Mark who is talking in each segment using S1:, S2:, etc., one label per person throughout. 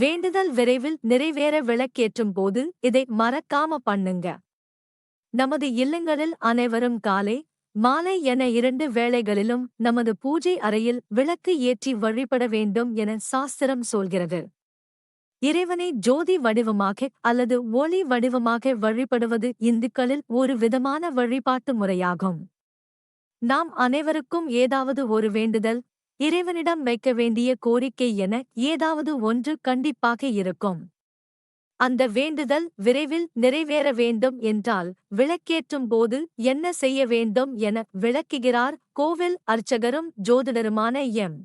S1: வேண்டுதல் விரைவில் நிறைவேற விளக்கேற்றும் போது இதை மறக்காம பண்ணுங்க. நமது இல்லங்களில் அனைவரும் காலை மாலை என இரண்டு வேளைகளிலும் நமது பூஜை அறையில் விளக்கு ஏற்றி வழிபட வேண்டும் என சாஸ்திரம் சொல்கிறது. இறைவனை ஜோதி வடிவமாக அல்லது ஒளி வடிவமாக வழிபடுவது இந்துக்களில் ஒரு விதமான வழிபாட்டு முறையாகும். நாம் அனைவருக்கும் ஏதாவது ஒரு வேண்டுதல் இறைவனிடம் வைக்க வேண்டிய கோரிக்கை என ஏதாவது ஒன்று கண்டிப்பாக இருக்கும். அந்த வேண்டுதல் விரைவில் நிறைவேற வேண்டும் என்றால் விளக்கேற்றும் போது என்ன செய்ய வேண்டும் என விளக்குகிறார் கோவில் அர்ச்சகரும் ஜோதிடருமான எம்.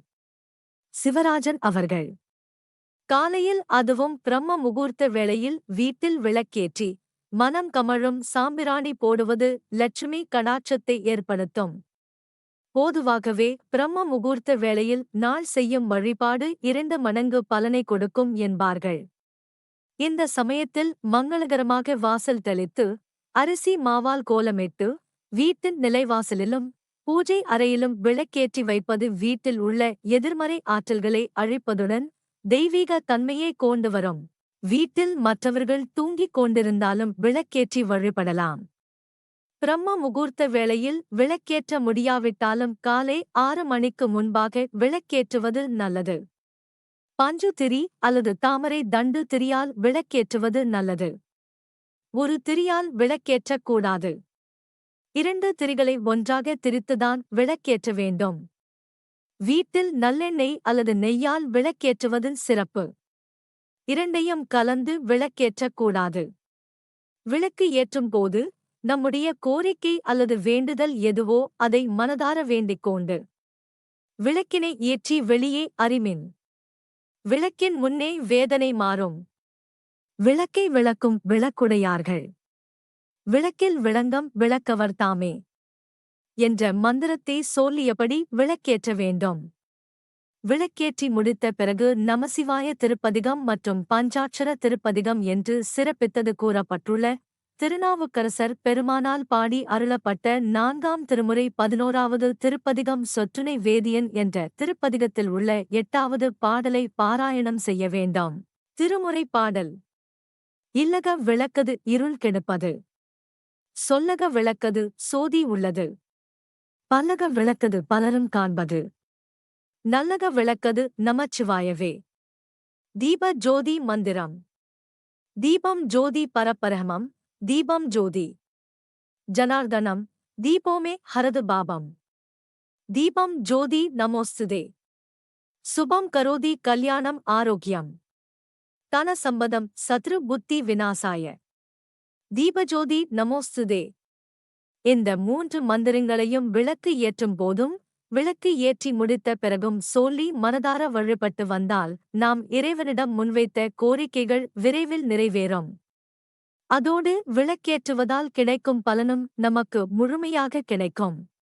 S1: சிவராஜன் அவர்கள். காலையில் அதுவும் பிரம்ம முகூர்த்த வேளையில் வீட்டில் விளக்கேற்றி மனம் கமழும் சாம்பிராணி போடுவது லட்சுமி கடாட்சத்தை ஏற்படுத்தும். போதுவாகவே பிரம்ம முகூர்த்த வேளையில் நாள் செய்யும் வழிபாடு இரண்டு மடங்கு பலனை கொடுக்கும் என்பார்கள். இந்த சமயத்தில் மங்களகரமாக வாசல் தெளித்து அரிசி மாவால் கோலமிட்டு வீட்டின் நிலைவாசலிலும் பூஜை அறையிலும் விளக்கேற்றி வைப்பது வீட்டில் உள்ள எதிர்மறை ஆற்றல்களை அழிப்பதுடன் தெய்வீக தன்மையை கொண்டு வரும். வீட்டில் மற்றவர்கள் தூங்கிக் கொண்டிருந்தாலும் விளக்கேற்றி வழிபடலாம். பிரம்ம முகூர்த்த வேளையில் விளக்கேற்ற முடியாவிட்டாலும் காலை ஆறு மணிக்கு முன்பாக விளக்கேற்றுவது நல்லது. பஞ்சு திரி அல்லது தாமரை தண்டு திரியால் விளக்கேற்றுவது நல்லது. ஒரு திரியால் விளக்கேற்றக் கூடாது இரண்டு திரிகளை ஒன்றாக திரித்துதான் விளக்கேற்ற வேண்டும். வீட்டில் நல்லெண்ணெய் அல்லது நெய்யால் விளக்கேற்றுவது சிறப்பு. இரண்டையும் கலந்து விளக்கேற்றக் கூடாது விளக்கு ஏற்றும் போது நம்முடைய கோரிக்கை அல்லது வேண்டுதல் எதுவோ அதை மனதார வேண்டிக் கொண்டு. விளக்கினை ஏற்றி வெளியே அறிமின் விளக்கின் முன்னே வேதனை மாறும். விளக்கை விளக்கும் விளக்குடையார்கள். விளக்கில் விளங்கம் விளக்கவர்தாமே என்ற மந்திரத்தை சொல்லியபடி விளக்கேற்ற வேண்டும். விளக்கேற்றி முடித்த பிறகு நமசிவாய திருப்பதிகம் மற்றும் பஞ்சாட்சர திருப்பதிகம் என்று சிறப்பித்தது கூறப்பட்டுள்ள திருநாவுக்கரசர் பெருமானால் பாடி அருளப்பட்ட நான்காம் திருமுறை பதினோராவது திருப்பதிகம் சொற்றுனை வேதியன் என்ற திருப்பதிகத்தில் உள்ள எட்டாவது பாடலை பாராயணம் செய்ய வேண்டாம். திருமுறை பாடல். இல்லக விளக்கது இருள் கெடுப்பது. சொல்லக விளக்கது சோதி உள்ளது. பல்லக விளக்கது பலரும் காண்பது. நல்லக விளக்கது நமச்சிவாயவே. தீப ஜோதி மந்திரம். தீபம் ஜோதி பரப்பரமம் தீபம் ஜோதி. ஜனார்தனம் தீபோமே ஹரது பாபம். தீபம் ஜோதி நமோஸ்துதே. சுபம் கரோதி கல்யாணம் ஆரோக்கியம். தன சம்பதம் சத்ரு புத்தி வினாசாய தீபஜோதி நமோஸ்துதே. இந்த மூன்று மந்திரங்களையும் விளக்கு ஏற்றும் போதும் விளக்கு ஏற்றி முடித்த பிறகும் சொல்லி மனதார வழிபட்டு வந்தால் நாம் இறைவனிடம் முன்வைத்த கோரிக்கைகள் விரைவில் நிறைவேறும். அதோடு விளக்கேற்றுவதால் கிடைக்கும் பலனும் நமக்கு முழுமையாக கிடைக்கும்.